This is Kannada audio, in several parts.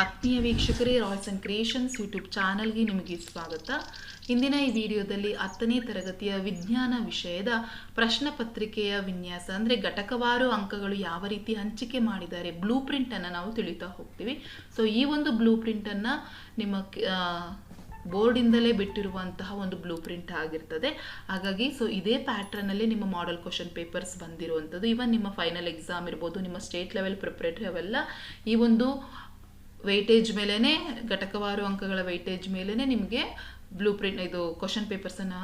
ಆತ್ಮೀಯ ವೀಕ್ಷಕರೇ ರಾಯ್ಸ್ ಅಂಡ್ ಕ್ರಿಯೇಷನ್ಸ್ ಯೂಟ್ಯೂಬ್ ಚಾನಲ್ಗೆ ನಿಮಗೆ ಸ್ವಾಗತ. ಇಂದಿನ ಈ ವಿಡಿಯೋದಲ್ಲಿ ಹತ್ತನೇ ತರಗತಿಯ ವಿಜ್ಞಾನ ವಿಷಯದ ಪ್ರಶ್ನೆ ಪತ್ರಿಕೆಯ ವಿನ್ಯಾಸ, ಅಂದರೆ ಘಟಕವಾರು ಅಂಕಗಳು ಯಾವ ರೀತಿ ಹಂಚಿಕೆ ಮಾಡಿದ್ದಾರೆ ಬ್ಲೂ ಪ್ರಿಂಟನ್ನು ನಾವು ತಿಳಿತಾ ಹೋಗ್ತೀವಿ. ಸೊ ಈ ಒಂದು ಬ್ಲೂ ಪ್ರಿಂಟನ್ನು ನಿಮ್ಮ ಬೋರ್ಡಿಂದಲೇ ಬಿಟ್ಟಿರುವಂತಹ ಒಂದು ಬ್ಲೂ ಪ್ರಿಂಟ್ ಆಗಿರ್ತದೆ. ಹಾಗಾಗಿ ಸೊ ಇದೇ ಪ್ಯಾಟ್ರನಲ್ಲಿ ನಿಮ್ಮ ಮಾಡೆಲ್ ಕ್ವಶನ್ ಪೇಪರ್ಸ್ ಬಂದಿರುವಂಥದ್ದು. ಇವನ್ ನಿಮ್ಮ ಫೈನಲ್ ಎಕ್ಸಾಮ್ ಇರ್ಬೋದು, ನಿಮ್ಮ ಸ್ಟೇಟ್ ಲೆವೆಲ್ ಪ್ರಿಪ್ರೇಟರಿ ಅವೆಲ್ಲ ಈ ಒಂದು ವೆಯ್ಟೇಜ್ ಮೇಲೇ ಘಟಕವಾರು ಅಂಕಗಳ ವೆಯ್ಟೇಜ್ ಮೇಲೇ ನಿಮಗೆ ಬ್ಲೂ ಪ್ರಿಂಟ್ ಇದು ಕ್ವಶನ್ ಪೇಪರ್ಸನ್ನು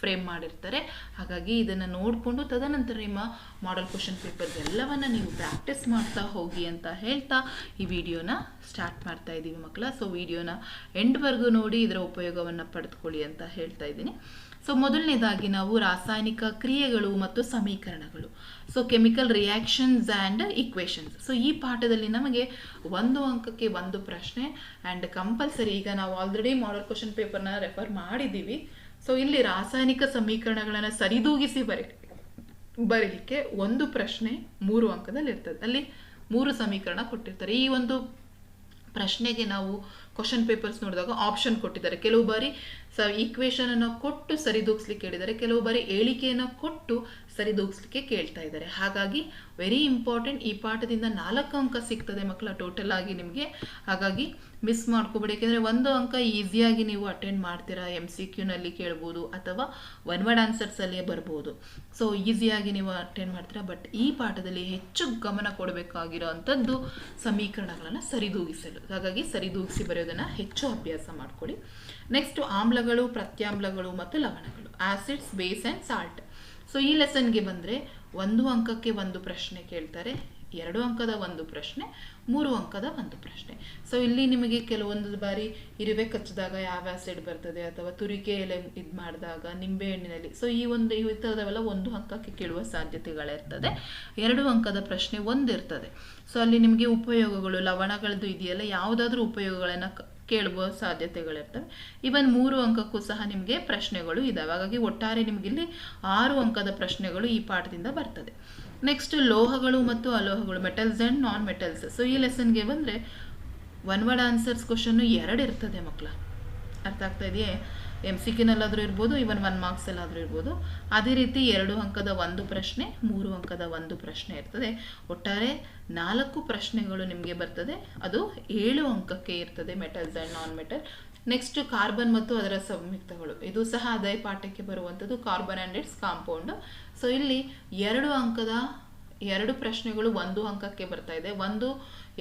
ಫ್ರೇಮ್ ಮಾಡಿರ್ತಾರೆ. ಹಾಗಾಗಿ ಇದನ್ನು ನೋಡಿಕೊಂಡು ತದನಂತರ ನಿಮ್ಮ ಮಾಡೆಲ್ ಕ್ವಶನ್ ಪೇಪರ್ಸ್ ಎಲ್ಲವನ್ನು ನೀವು ಪ್ರಾಕ್ಟೀಸ್ ಮಾಡ್ತಾ ಹೋಗಿ ಅಂತ ಹೇಳ್ತಾ ಈ ವಿಡಿಯೋನ ಸ್ಟಾರ್ಟ್ ಮಾಡ್ತಾ ಇದ್ದೀವಿ ಮಕ್ಕಳ. ಸೊ ವಿಡಿಯೋನ ಎಂಡ್ವರೆಗೂ ನೋಡಿ, ಇದರ ಉಪಯೋಗವನ್ನು ಪಡೆದುಕೊಳ್ಳಿ ಅಂತ ಹೇಳ್ತಾ ಇದ್ದೀನಿ. ಸೊ ಮೊದಲನೇದಾಗಿ ನಾವು ರಾಸಾಯನಿಕ ಕ್ರಿಯೆಗಳು ಮತ್ತು ಸಮೀಕರಣಗಳು. So chemical reactions and equations so ಈ ಪಾಠದಲ್ಲಿ ನಮಗೆ ಒಂದು ಅಂಕಕ್ಕೆ ಒಂದು ಪ್ರಶ್ನೆ ಆ್ಯಂಡ್ ಕಂಪಲ್ಸರಿ ಈಗ ನಾವು ಆಲ್ರೆಡಿ ಮಾಡಲ್ ಕ್ವಶನ್ ಪೇಪರ್ನ ರೆಫರ್ ಮಾಡಿದ್ದೀವಿ. ಸೊ ಇಲ್ಲಿ ರಾಸಾಯನಿಕ ಸಮೀಕರಣಗಳನ್ನು ಸರಿದೂಗಿಸಿ ಬರೀ, ಬರೀಲಿಕ್ಕೆ ಒಂದು ಪ್ರಶ್ನೆ ಮೂರು ಅಂಕದಲ್ಲಿ ಇರ್ತದೆ ಅಲ್ಲಿ ಮೂರು ಸಮೀಕರಣ ಕೊಟ್ಟಿರ್ತಾರೆ. ಈ ಒಂದು ಪ್ರಶ್ನೆಗೆ ನಾವು ಕ್ವಶನ್ ಪೇಪರ್ಸ್ ನೋಡಿದಾಗ ಆಪ್ಷನ್ ಕೊಟ್ಟಿದ್ದಾರೆ. ಕೆಲವು ಬಾರಿ ಸ ಈಕ್ವೇಷನನ್ನು ಕೊಟ್ಟು ಸರಿದೂಗಿಸ್ಲಿಕ್ಕೆ ಹೇಳಿದ್ದಾರೆ. ಕೆಲವು ಬಾರಿ ಹೇಳಿಕೆಯನ್ನು ಕೊಟ್ಟು ಸರಿದೂಗಿಸ್ಲಿಕ್ಕೆ ಕೇಳ್ತಾ ಇದ್ದಾರೆ. ಹಾಗಾಗಿ ವೆರಿ ಇಂಪಾರ್ಟೆಂಟ್ ಈ ಪಾಠದಿಂದ ನಾಲ್ಕು ಅಂಕ ಸಿಗ್ತದೆ ಮಕ್ಕಳ ಟೋಟಲ್ ಆಗಿ ನಿಮಗೆ. ಹಾಗಾಗಿ ಮಿಸ್ ಮಾಡ್ಕೋಬೇಡಿ. ಯಾಕೆಂದರೆ ಒಂದು ಅಂಕ ಈಸಿಯಾಗಿ ನೀವು ಅಟೆಂಡ್ ಮಾಡ್ತೀರಾ ಎಂ ಸಿ ಕ್ಯೂನಲ್ಲಿ ಕೇಳ್ಬೋದು ಅಥವಾ ಒನ್ ವರ್ಡ್ ಆನ್ಸರ್ಸಲ್ಲಿಯೇ ಬರ್ಬೋದು. ಸೊ ಈಸಿಯಾಗಿ ನೀವು ಅಟೆಂಡ್ ಮಾಡ್ತೀರಾ. ಬಟ್ ಈ ಪಾಠದಲ್ಲಿ ಹೆಚ್ಚು ಗಮನ ಕೊಡಬೇಕಾಗಿರೋ ಅಂಥದ್ದು ಸಮೀಕರಣಗಳನ್ನು ಸರಿದೂಗಿಸಲು ಹಾಗಾಗಿ ಸರಿದೂಗಿಸಿ ಬರೆಯೋದನ್ನು ಹೆಚ್ಚು ಅಭ್ಯಾಸ ಮಾಡ್ಕೊಳ್ಳಿ. ನೆಕ್ಸ್ಟ್ ಆಮ್ಲಗಳು, ಪ್ರತ್ಯಾಮ್ಲಗಳು ಮತ್ತು ಲವಣಗಳು. Acids base and salt so ಈ ಲೆಸನ್ಗೆ ಬಂದರೆ ಒಂದು ಅಂಕಕ್ಕೆ ಒಂದು ಪ್ರಶ್ನೆ ಕೇಳ್ತಾರೆ. ಎರಡು ಅಂಕದ ಒಂದು ಪ್ರಶ್ನೆ. ಮೂರು ಅಂಕದ ಒಂದು ಪ್ರಶ್ನೆ. ಸೊ ಇಲ್ಲಿ ನಿಮಗೆ ಕೆಲವೊಂದು ಬಾರಿ ಇರುವೆ ಕಚ್ಚಿದಾಗ ಯಾವ ಆ್ಯಸಿಡ್ ಬರ್ತದೆ ಅಥವಾ ತುರಿಕೆ ಎಲೆ ಇದು ಮಾಡಿದಾಗ ನಿಂಬೆಹಣ್ಣಿನಲ್ಲಿ ಸೊ ಈ ಒಂದು ಈ ಥರದವೆಲ್ಲ ಒಂದು ಅಂಕಕ್ಕೆ ಕೇಳುವ ಸಾಧ್ಯತೆಗಳಿರ್ತದೆ. ಎರಡು ಅಂಕದ ಪ್ರಶ್ನೆ ಒಂದಿರ್ತದೆ. ಸೊ ಅಲ್ಲಿ ನಿಮಗೆ ಉಪಯೋಗಗಳು ಲವಣಗಳದ್ದು ಇದೆಯಲ್ಲ, ಯಾವುದಾದ್ರೂ ಉಪಯೋಗಗಳನ್ನು ಕೇಳುವ ಸಾಧ್ಯತೆಗಳಿರ್ತವೆ. ಇವನ್ ಮೂರು ಅಂಕಕ್ಕೂ ಸಹ ನಿಮಗೆ ಪ್ರಶ್ನೆಗಳು ಇದಾವೆ. ಹಾಗಾಗಿ, ಒಟ್ಟಾರೆ ನಿಮಗೆ ಇಲ್ಲಿ ಆರು ಅಂಕದ ಪ್ರಶ್ನೆಗಳು ಈ ಪಾಠದಿಂದ ಬರ್ತದೆ. ನೆಕ್ಸ್ಟ್ ಲೋಹಗಳು ಮತ್ತು ಅಲೋಹಗಳು metals and non metals so ಈ ಲೆಸನ್ಗೆ ಬಂದರೆ ಒನ್ ವರ್ಡ್ ಆನ್ಸರ್ಸ್ ಕ್ವಶನ್ನು ಎರಡು ಇರ್ತದೆ ಮಕ್ಕಳ ಅರ್ಥ ಆಗ್ತಾ ಇದೆಯೇ? ಎಂ ಸಿ ಕಿನಲ್ಲಾದರೂ ಇರ್ಬೋದು ಇವನ್ ಒನ್ ಮಾರ್ಕ್ಸಲ್ಲಾದರೂ ಇರ್ಬೋದು. ಅದೇ ರೀತಿ ಎರಡು ಅಂಕದ ಒಂದು ಪ್ರಶ್ನೆ, ಮೂರು ಅಂಕದ ಒಂದು ಪ್ರಶ್ನೆ ಇರ್ತದೆ. ಒಟ್ಟಾರೆ ನಾಲ್ಕು ಪ್ರಶ್ನೆಗಳು ನಿಮಗೆ ಬರ್ತದೆ. ಅದು ಏಳು ಅಂಕಕ್ಕೆ ಇರ್ತದೆ metals and non metal next carbon ಮತ್ತು ಅದರ ಸಂಯುಕ್ತಗಳು. ಇದು ಸಹ ಅದೇ ಪಾಠಕ್ಕೆ ಬರುವಂಥದ್ದು carbon and its compound so ಇಲ್ಲಿ ಎರಡು ಅಂಕದ, ಎರಡು ಪ್ರಶ್ನೆಗಳು ಒಂದು ಅಂಕಕ್ಕೆ ಬರ್ತಾ ಇದೆ. ಒಂದು,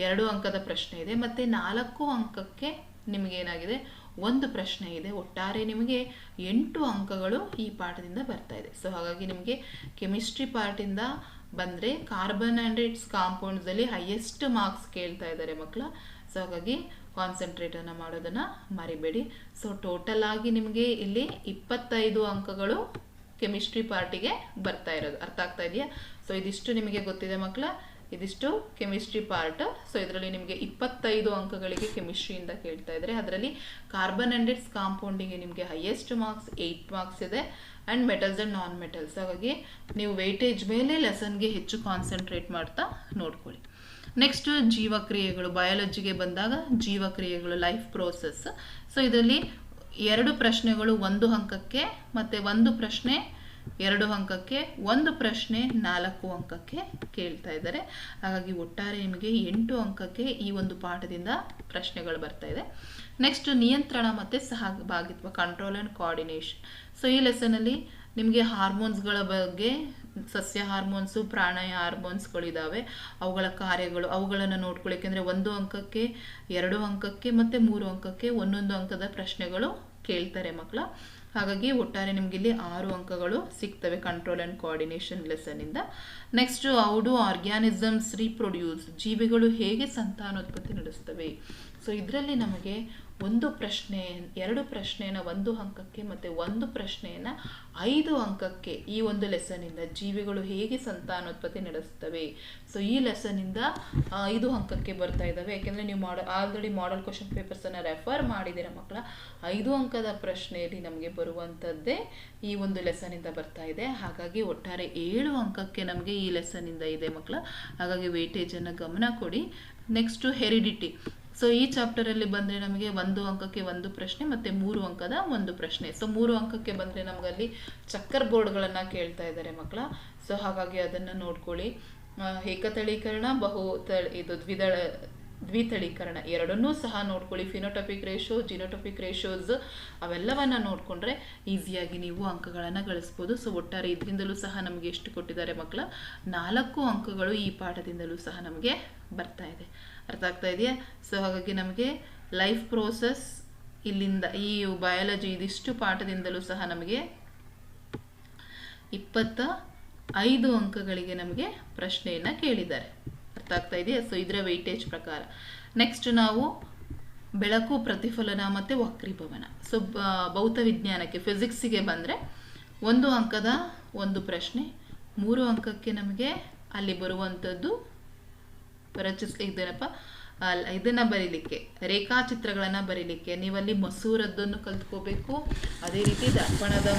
ಎರಡು ಅಂಕದ ಪ್ರಶ್ನೆ ಇದೆ. ಮತ್ತು ನಾಲ್ಕು ಅಂಕಕ್ಕೆ ನಿಮಗೇನಾಗಿದೆ ಒಂದು ಪ್ರಶ್ನೆ ಇದೆ. ಒಟ್ಟಾರೆ ನಿಮಗೆ ಎಂಟು ಅಂಕಗಳು ಈ ಪಾಠದಿಂದ ಬರ್ತಾ ಇದೆ. ಸೊ ಹಾಗಾಗಿ ನಿಮಗೆ ಕೆಮಿಸ್ಟ್ರಿ ಪಾರ್ಟಿಂದ ಬಂದರೆ ಕಾರ್ಬನ್ ಆ್ಯಂಡ್ ಇಟ್ಸ್ ಕಾಂಪೌಂಡ್ಸಲ್ಲಿ ಹೈಯೆಸ್ಟ್ ಮಾರ್ಕ್ಸ್ ಕೇಳ್ತಾ ಇದ್ದಾರೆ ಮಕ್ಕಳು. ಸೊ ಹಾಗಾಗಿ ಕಾನ್ಸಂಟ್ರೇಟನ್ನು ಮಾಡೋದನ್ನು ಮರಿಬೇಡಿ. ಸೊ ಟೋಟಲ್ ಆಗಿ ನಿಮಗೆ ಇಲ್ಲಿ ಇಪ್ಪತ್ತೈದು ಅಂಕಗಳು ಕೆಮಿಸ್ಟ್ರಿ ಪಾರ್ಟಿಗೆ ಬರ್ತಾ ಇರೋದು. ಅರ್ಥ ಆಗ್ತಾ ಇದೆಯಾ? ಸೊ ಇದಿಷ್ಟು ನಿಮಗೆ ಗೊತ್ತಿದೆ ಮಕ್ಕಳ. ಇದಿಷ್ಟು ಕೆಮಿಸ್ಟ್ರಿ ಪಾರ್ಟ್ ಸೊ ಇದರಲ್ಲಿ ನಿಮಗೆ ಇಪ್ಪತ್ತೈದು ಅಂಕಗಳಿಗೆ ಕೆಮಿಸ್ಟ್ರಿಯಿಂದ ಕೇಳ್ತಾ ಇದ್ದಾರೆ ಅದರಲ್ಲಿ ಕಾರ್ಬನ್ ಆ್ಯಂಡ್ ಇಟ್ಸ್ ಕಾಂಪೌಂಡಿಗೆ ನಿಮಗೆ ಹೈಯೆಸ್ಟ್ ಮಾರ್ಕ್ಸ್ ಏಯ್ಟ್ ಮಾರ್ಕ್ಸ್ ಇದೆ and metals and non metals ಹಾಗಾಗಿ ನೀವು ವೆಯ್ಟೇಜ್ ಮೇಲೆ ಲೆಸನ್ಗೆ ಹೆಚ್ಚು ಕಾನ್ಸಂಟ್ರೇಟ್ ಮಾಡ್ತಾ ನೋಡ್ಕೊಳ್ಳಿ. ನೆಕ್ಸ್ಟ್ ಜೀವಕ್ರಿಯೆಗಳು. ಬಯಾಲಜಿಗೆ ಬಂದಾಗ ಜೀವಕ್ರಿಯೆಗಳು ಲೈಫ್ ಪ್ರೋಸೆಸ್ ಸೊ ಇದರಲ್ಲಿ ಎರಡು ಪ್ರಶ್ನೆಗಳು ಒಂದು ಅಂಕಕ್ಕೆ ಮತ್ತು ಒಂದು ಪ್ರಶ್ನೆ ಎರಡು ಅಂಕಕ್ಕೆ, ಒಂದು ಪ್ರಶ್ನೆ ನಾಲ್ಕು ಅಂಕಕ್ಕೆ ಕೇಳ್ತಾ ಇದ್ದಾರೆ. ಹಾಗಾಗಿ ಒಟ್ಟಾರೆ ನಿಮಗೆ ಎಂಟು ಅಂಕಕ್ಕೆ ಈ ಒಂದು ಪಾಠದಿಂದ ಪ್ರಶ್ನೆಗಳು ಬರ್ತಾ ಇದೆ. ನೆಕ್ಸ್ಟ್ ನಿಯಂತ್ರಣ ಮತ್ತು ಸಹಭಾಗಿತ್ವ ಕಂಟ್ರೋಲ್ ಆ್ಯಂಡ್ ಕೋಆರ್ಡಿನೇಷನ್ ಸೊ ಈ ಲೆಸನಲ್ಲಿ ನಿಮಗೆ ಹಾರ್ಮೋನ್ಸ್ಗಳ ಬಗ್ಗೆ ಸಸ್ಯ ಹಾರ್ಮೋನ್ಸು ಪ್ರಾಣಾಯ ಹಾರ್ಮೋನ್ಸ್ಗಳಿದ್ದಾವೆ ಅವುಗಳ ಕಾರ್ಯಗಳು, ಅವುಗಳನ್ನು ನೋಡ್ಕೊಳ್ಳಿಕ್ಕೆ ಅಂದರೆ ಒಂದು ಅಂಕಕ್ಕೆ, ಎರಡು ಅಂಕಕ್ಕೆ ಮತ್ತು ಮೂರು ಅಂಕಕ್ಕೆ ಒಂದೊಂದು ಅಂಕದ ಪ್ರಶ್ನೆಗಳು ಕೇಳ್ತಾರೆ ಮಕ್ಕಳ ಹಾಗಾಗಿ ಒಟ್ಟಾರೆ ನಿಮಗೆ ಇಲ್ಲಿ ಆರು ಅಂಕಗಳು ಸಿಗ್ತವೆ control and coordination ಲೆಸನ್ನಿಂದ next how do organisms reproduce ಜೀವಿಗಳು ಹೇಗೆ ಸಂತಾನೋತ್ಪತ್ತಿ ನಡೆಸ್ತವೆ? ಸೊ ಇದರಲ್ಲಿ ನಮಗೆ ಒಂದು ಪ್ರಶ್ನೆ, ಎರಡು ಪ್ರಶ್ನೆಯನ್ನು ಒಂದು ಅಂಕಕ್ಕೆ ಮತ್ತು ಒಂದು ಪ್ರಶ್ನೆಯನ್ನು ಐದು ಅಂಕಕ್ಕೆ ಈ ಒಂದು ಲೆಸನಿಂದ ಜೀವಿಗಳು ಹೇಗೆ ಸಂತಾನೋತ್ಪತ್ತಿ ನಡೆಸ್ತವೆ ಸೊ ಈ ಲೆಸನಿಂದ ಐದು ಅಂಕಕ್ಕೆ ಬರ್ತಾ ಇದ್ದಾವೆ ಯಾಕೆಂದರೆ ನೀವು ಮಾಡ ಆಲ್ರೆಡಿ ಮಾಡೆಲ್ ಕ್ವಶನ್ ಪೇಪರ್ಸನ್ನು ರೆಫರ್ ಮಾಡಿದ್ದೀರ ಮಕ್ಕಳ ಐದು ಅಂಕದ ಪ್ರಶ್ನೆಯಲ್ಲಿ ನಮಗೆ ಬರುವಂಥದ್ದೇ ಈ ಒಂದು ಲೆಸನಿಂದ ಬರ್ತಾ ಇದೆ. ಹಾಗಾಗಿ ಒಟ್ಟಾರೆ ಏಳು ಅಂಕಕ್ಕೆ ನಮಗೆ ಈ ಲೆಸನಿಂದ ಇದೆ ಮಕ್ಕಳ ಹಾಗಾಗಿ ವೇಟೇಜನ್ನು ಗಮನ ಕೊಡಿ. ನೆಕ್ಸ್ಟು ಹೆರಿಡಿಟಿ ಸೊ ಈ ಚಾಪ್ಟರಲ್ಲಿ ಬಂದರೆ ನಮಗೆ ಒಂದು ಅಂಕಕ್ಕೆ ಒಂದು ಪ್ರಶ್ನೆ ಮತ್ತು ಮೂರು ಅಂಕದ ಒಂದು ಪ್ರಶ್ನೆ. ಸೊ ಮೂರು ಅಂಕಕ್ಕೆ ಬಂದರೆ ನಮಗಲ್ಲಿ ಚಕ್ಕರ್ ಬೋರ್ಡ್ಗಳನ್ನು ಕೇಳ್ತಾ ಇದ್ದಾರೆ ಮಕ್ಕಳ. ಸೊ ಹಾಗಾಗಿ ಅದನ್ನು ನೋಡ್ಕೊಳ್ಳಿ. ಏಕತಳೀಕರಣ ಬಹು ತಳಿ ಇದು ದ್ವಿದಳ, ದ್ವಿತಳೀಕರಣ ಎರಡನ್ನೂ ಸಹ ನೋಡ್ಕೊಳ್ಳಿ. ಫಿನೋಟಪಿಕ್ ರೇಷೋ ಜಿನೋಟಪಿಕ್ ರೇಷೋಸ್ ಅವೆಲ್ಲವನ್ನ ನೋಡಿಕೊಂಡ್ರೆ ಈಸಿಯಾಗಿ ನೀವು ಅಂಕಗಳನ್ನು ಗಳಿಸ್ಬೋದು. ಸೊ ಒಟ್ಟಾರೆ ಇದರಿಂದಲೂ ಸಹ ನಮಗೆ ಎಷ್ಟು ಕೊಟ್ಟಿದ್ದಾರೆ ಮಕ್ಕಳ? ನಾಲ್ಕು ಅಂಕಗಳು ಈ ಪಾಠದಿಂದಲೂ ಸಹ ನಮಗೆ ಬರ್ತಾ ಇದೆ. ಅರ್ಥ ಆಗ್ತಾ ಇದೆಯಾ? ಸೊ ಹಾಗಾಗಿ ನಮಗೆ ಲೈಫ್ ಪ್ರೋಸೆಸ್ ಇಲ್ಲಿಂದ, ಈ ಬಯಾಲಜಿ ಇದಿಷ್ಟು ಪಾಠದಿಂದಲೂ ಸಹ ನಮಗೆ ಇಪ್ಪತ್ತ ಐದು ಅಂಕಗಳಿಗೆ ನಮಗೆ ಪ್ರಶ್ನೆಯನ್ನು ಕೇಳಿದ್ದಾರೆ. ಅರ್ಥ ಆಗ್ತಾ ಇದೆಯಾ? ಸೊ ಇದರ ವೆಯ್ಟೇಜ್ ಪ್ರಕಾರ. ನೆಕ್ಸ್ಟ್ ನಾವು ಬೆಳಕು ಪ್ರತಿಫಲನ ಮತ್ತು ವಕ್ರೀಭವನ. ಸೊ ಭೌತ ವಿಜ್ಞಾನಕ್ಕೆ ಫಿಸಿಕ್ಸಿಗೆ ಬಂದರೆ ಒಂದು ಅಂಕದ ಒಂದು ಪ್ರಶ್ನೆ, ಮೂರು ಅಂಕಕ್ಕೆ ನಮಗೆ ಅಲ್ಲಿ ಬರುವಂಥದ್ದು ರಚಿಸ್ ಅಲ್ಲ, ಇದನ್ನ ಬರೀಲಿಕ್ಕೆ ರೇಖಾಚಿತ್ರಗಳನ್ನು ಬರೀಲಿಕ್ಕೆ ನೀವಲ್ಲಿ ಮಸೂರದ್ದನ್ನು ಕಲ್ತ್ಕೋಬೇಕು. ಅದೇ ರೀತಿ ದರ್ಪಣದ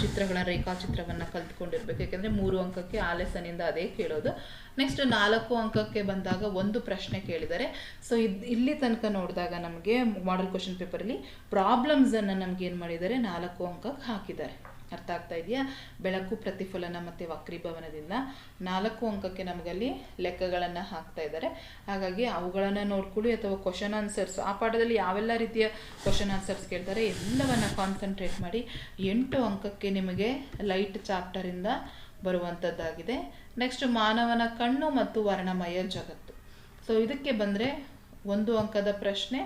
ಚಿತ್ರಗಳ ರೇಖಾಚಿತ್ರವನ್ನು ಕಲ್ತ್ಕೊಂಡಿರ್ಬೇಕು. ಯಾಕಂದ್ರೆ ಮೂರು ಅಂಕಕ್ಕೆ ಆಲೇಸನಿಂದ ಅದೇ ಕೇಳೋದು. ನೆಕ್ಸ್ಟ್ ನಾಲ್ಕು ಅಂಕಕ್ಕೆ ಬಂದಾಗ ಒಂದು ಪ್ರಶ್ನೆ ಕೇಳಿದರೆ ಸೊ ಇಲ್ಲಿ ತನಕ ನೋಡಿದಾಗ ನಮಗೆ ಮಾಡಲ್ ಕ್ವಶನ್ ಪೇಪರಲ್ಲಿ ಪ್ರಾಬ್ಲಮ್ಸನ್ನು ನಮ್ಗೆ ಏನು ಮಾಡಿದ್ದಾರೆ ನಾಲ್ಕು ಅಂಕಕ್ಕೆ ಹಾಕಿದ್ದಾರೆ. ಅರ್ಥ ಆಗ್ತಾ ಇದೆಯಾ? ಬೆಳಕು ಪ್ರತಿಫಲನ ಮತ್ತು ವಕ್ರೀಭವನದಿಂದ ನಾಲ್ಕು ಅಂಕಕ್ಕೆ ನಮಗಲ್ಲಿ ಲೆಕ್ಕಗಳನ್ನು ಹಾಕ್ತಾ ಇದ್ದಾರೆ. ಹಾಗಾಗಿ ಅವುಗಳನ್ನು ನೋಡ್ಕೊಳ್ಳಿ ಅಥವಾ ಕ್ವಶನ್ ಆನ್ಸರ್ಸ್ ಆ ಪಾಠದಲ್ಲಿ ಯಾವೆಲ್ಲ ರೀತಿಯ ಕ್ವಶನ್ ಆನ್ಸರ್ಸ್ ಕೇಳ್ತಾರೆ ಎಲ್ಲವನ್ನ ಕಾನ್ಸಂಟ್ರೇಟ್ ಮಾಡಿ ಎಂಟು ಅಂಕಕ್ಕೆ ನಿಮಗೆ ಲೈಟ್ ಚಾಪ್ಟರಿಂದ ಬರುವಂಥದ್ದಾಗಿದೆ ನೆಕ್ಸ್ಟ್ ಮಾನವನ ಕಣ್ಣು ಮತ್ತು ವರ್ಣಮಯ ಜಗತ್ತು. ಸೊ ಇದಕ್ಕೆ ಬಂದರೆ ಒಂದು ಅಂಕದ ಪ್ರಶ್ನೆ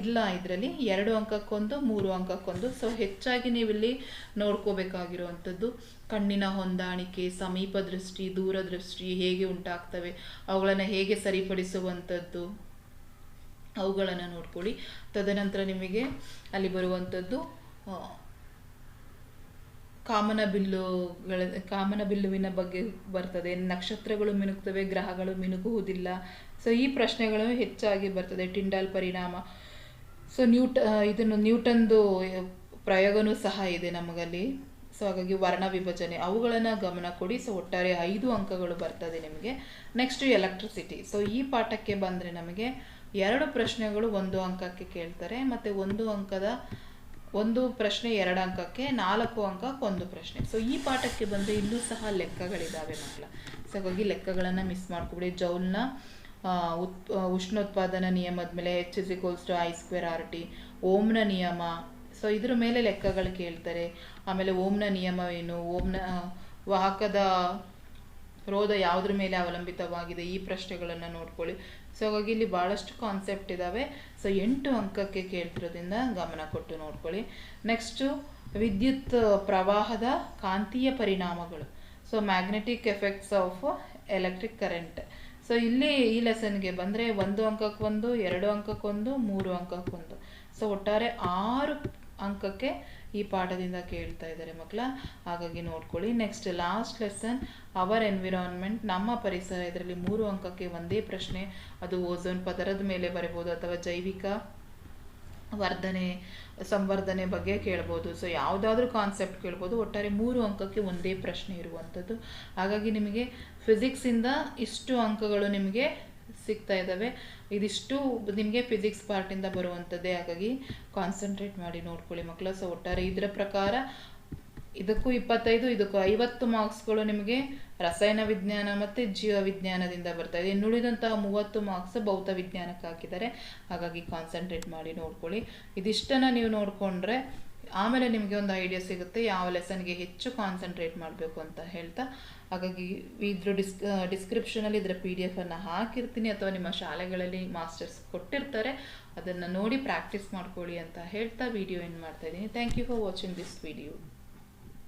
ಇಲ್ಲ ಇದರಲ್ಲಿ. ಎರಡು ಅಂಕಕ್ಕೊಂದು, ಮೂರು ಅಂಕಕ್ಕೊಂದು. ಸೊ ಹೆಚ್ಚಾಗಿ ನೀವಿಲ್ಲಿ ನೋಡ್ಕೋಬೇಕಾಗಿರುವಂಥದ್ದು ಕಣ್ಣಿನ ಹೊಂದಾಣಿಕೆ, ಸಮೀಪ ದೃಷ್ಟಿ ದೂರದೃಷ್ಟಿ ಹೇಗೆ ಉಂಟಾಗ್ತವೆ, ಅವುಗಳನ್ನು ಹೇಗೆ ಸರಿಪಡಿಸುವಂಥದ್ದು ಅವುಗಳನ್ನು ನೋಡ್ಕೊಳ್ಳಿ. ತದನಂತರ ನಿಮಗೆ ಅಲ್ಲಿ ಬರುವಂಥದ್ದು ಕಾಮನ ಬಿಲ್ಲುಗಳ, ಕಾಮನ ಬಿಲ್ಲುವಿನ ಬಗ್ಗೆ ಬರ್ತದೆ. ನಕ್ಷತ್ರಗಳು ಮಿನುಗ್ತವೆ, ಗ್ರಹಗಳು ಮಿನುಗುವುದಿಲ್ಲ ಸೊ ಈ ಪ್ರಶ್ನೆಗಳು ಹೆಚ್ಚಾಗಿ ಬರ್ತದೆ ಟಿಂಡಾಲ್ ಪರಿಣಾಮ. ಸೊ ನ್ಯೂಟ ಇದನ್ನು ನ್ಯೂಟನ್ದು ಪ್ರಯೋಗನೂ ಸಹ ಇದೆ ನಮಗಲ್ಲಿ. ಸೊ ಹಾಗಾಗಿ ವರ್ಣ ವಿಭಜನೆ. ಅವುಗಳನ್ನು ಗಮನ ಕೊಡಿ. ಸೊ ಒಟ್ಟಾರೆ ಐದು ಅಂಕಗಳು ಬರ್ತದೆ ನಿಮಗೆ. ನೆಕ್ಸ್ಟ್ ಎಲೆಕ್ಟ್ರಿಸಿಟಿ ಸೊ ಈ ಪಾಠಕ್ಕೆ ಬಂದರೆ ನಮಗೆ ಎರಡು ಪ್ರಶ್ನೆಗಳು ಒಂದು ಅಂಕಕ್ಕೆ ಕೇಳ್ತಾರೆ. ಮತ್ತು ಒಂದು ಅಂಕದ, ಒಂದು ಪ್ರಶ್ನೆ ಎರಡು ಅಂಕಕ್ಕೆ, ನಾಲ್ಕು ಅಂಕಕ್ಕೆ ಒಂದು ಪ್ರಶ್ನೆ. ಸೊ ಈ ಪಾಠಕ್ಕೆ ಬಂದರೆ ಇಲ್ಲೂ ಸಹ ಲೆಕ್ಕಗಳಿದ್ದಾವೆ ಮಕ್ಕಳ. ಸೊ ಹಾಗಾಗಿ ಲೆಕ್ಕಗಳನ್ನು ಮಿಸ್ ಮಾಡ್ಕೊಬಿಡಿ. ಜೌಲ್ನ ಉತ್ ಉಷ್ಣೋತ್ಪಾದನಾ ನಿಯಮದ ಮೇಲೆ H is equals to I square R T ಓಮ್ನ ನಿಯಮ. ಸೊ ಇದ್ರ ಮೇಲೆ ಲೆಕ್ಕಗಳು ಕೇಳ್ತಾರೆ. ಆಮೇಲೆ ಓಮ್ನ ನಿಯಮವೇನು ಓಮ್ನ ವಾಹಕದ ರೋಧ ಯಾವುದ್ರ ಮೇಲೆ ಅವಲಂಬಿತವಾಗಿದೆ? ಈ ಪ್ರಶ್ನೆಗಳನ್ನು ನೋಡ್ಕೊಳ್ಳಿ. ಸೊ ಹಾಗಾಗಿ ಇಲ್ಲಿ ಭಾಳಷ್ಟು ಕಾನ್ಸೆಪ್ಟ್ ಇದ್ದಾವೆ ಸೊ ಎಂಟು ಅಂಕಕ್ಕೆ ಕೇಳ್ತಿರೋದ್ರಿಂದ ಗಮನ ಕೊಟ್ಟು ನೋಡ್ಕೊಳ್ಳಿ. ನೆಕ್ಸ್ಟು ವಿದ್ಯುತ್ ಪ್ರವಾಹದ ಕಾಂತೀಯ ಪರಿಣಾಮಗಳು. So magnetic effects of electric current so ಇಲ್ಲಿ ಈ ಲೆಸನ್ಗೆ ಬಂದರೆ ಒಂದು ಅಂಕಕ್ಕೊಂದು ಎರಡು ಅಂಕಕ್ಕೊಂದು ಮೂರು ಅಂಕಕ್ಕೊಂದು ಸೊ ಒಟ್ಟಾರೆ ಆರು ಅಂಕಕ್ಕೆ ಈ ಪಾಠದಿಂದ ಕೇಳ್ತಾ ಇದ್ದಾರೆ ಮಕ್ಕಳ. ಹಾಗಾಗಿ ನೋಡ್ಕೊಳ್ಳಿ. Next last lesson our environment ನಮ್ಮ ಪರಿಸರ, ಇದರಲ್ಲಿ ಮೂರು ಅಂಕಕ್ಕೆ ಒಂದೇ ಪ್ರಶ್ನೆ. ಅದು ಓಝೋನ್ ಪದರದ ಮೇಲೆ ಬರಬಹುದು ಅಥವಾ ಜೈವಿಕ ವರ್ಧನೆ, ಸಂವರ್ಧನೆ ಬಗ್ಗೆ ಕೇಳ್ಬೋದು. ಸೊ ಯಾವುದಾದ್ರೂ ಕಾನ್ಸೆಪ್ಟ್ ಕೇಳ್ಬೋದು. ಒಟ್ಟಾರೆ ಮೂರು ಅಂಕಕ್ಕೆ ಒಂದೇ ಪ್ರಶ್ನೆ ಇರುವಂಥದ್ದು. ಹಾಗಾಗಿ ನಿಮಗೆ ಫಿಸಿಕ್ಸಿಂದ ಇಷ್ಟು ಅಂಕಗಳು ನಿಮಗೆ ಸಿಗ್ತಾ ಇದ್ದಾವೆ ಇದಿಷ್ಟು ನಿಮಗೆ ಫಿಸಿಕ್ಸ್ ಪಾರ್ಟಿಂದ ಬರುವಂಥದ್ದೇ. ಹಾಗಾಗಿ ಕಾನ್ಸಂಟ್ರೇಟ್ ಮಾಡಿ ನೋಡ್ಕೊಳ್ಳಿ ಮಕ್ಕಳು. ಸೊ ಒಟ್ಟಾರೆ ಇದರ ಪ್ರಕಾರ ಇದಕ್ಕೂ ಇಪ್ಪತ್ತೈದು, ಇದಕ್ಕೂ ಐವತ್ತು ಮಾರ್ಕ್ಸ್ಗಳು ನಿಮಗೆ ರಸಾಯನ ವಿಜ್ಞಾನ ಮತ್ತು ಜೀವ ವಿಜ್ಞಾನದಿಂದ ಬರ್ತಾ ಇದೆ. ಇನ್ನುಳಿದಂತಹ ಮೂವತ್ತು ಮಾರ್ಕ್ಸ್ ಭೌತ ವಿಜ್ಞಾನಕ್ಕೆ ಹಾಕಿದ್ದಾರೆ ಹಾಗಾಗಿ ಕಾನ್ಸಂಟ್ರೇಟ್ ಮಾಡಿ ನೋಡ್ಕೊಳ್ಳಿ. ಇದಿಷ್ಟನ್ನು ನೀವು ನೋಡಿಕೊಂಡ್ರೆ ಆಮೇಲೆ ನಿಮಗೆ ಒಂದು ಐಡಿಯಾ ಸಿಗುತ್ತೆ ಯಾವ ಲೆಸನ್ಗೆ ಹೆಚ್ಚು ಕಾನ್ಸಂಟ್ರೇಟ್ ಮಾಡಬೇಕು ಅಂತ ಹೇಳ್ತಾ. ಹಾಗಾಗಿ ಇದ್ರ ಡಿಸ್ ಡಿಸ್ಕ್ರಿಪ್ಷನಲ್ಲಿ ಇದರ ಪಿ ಡಿ ಎಫನ್ನು ಹಾಕಿರ್ತೀನಿ. ಅಥವಾ ನಿಮ್ಮ ಶಾಲೆಗಳಲ್ಲಿ ಮಾಸ್ಟರ್ಸ್ ಕೊಟ್ಟಿರ್ತಾರೆ. ಅದನ್ನು ನೋಡಿ ಪ್ರಾಕ್ಟೀಸ್ ಮಾಡ್ಕೊಳ್ಳಿ ಅಂತ ಹೇಳ್ತಾ. ವಿಡಿಯೋ ಏನು ಮಾಡ್ತಾ ಇದ್ದೀನಿ. Thank you for watching this video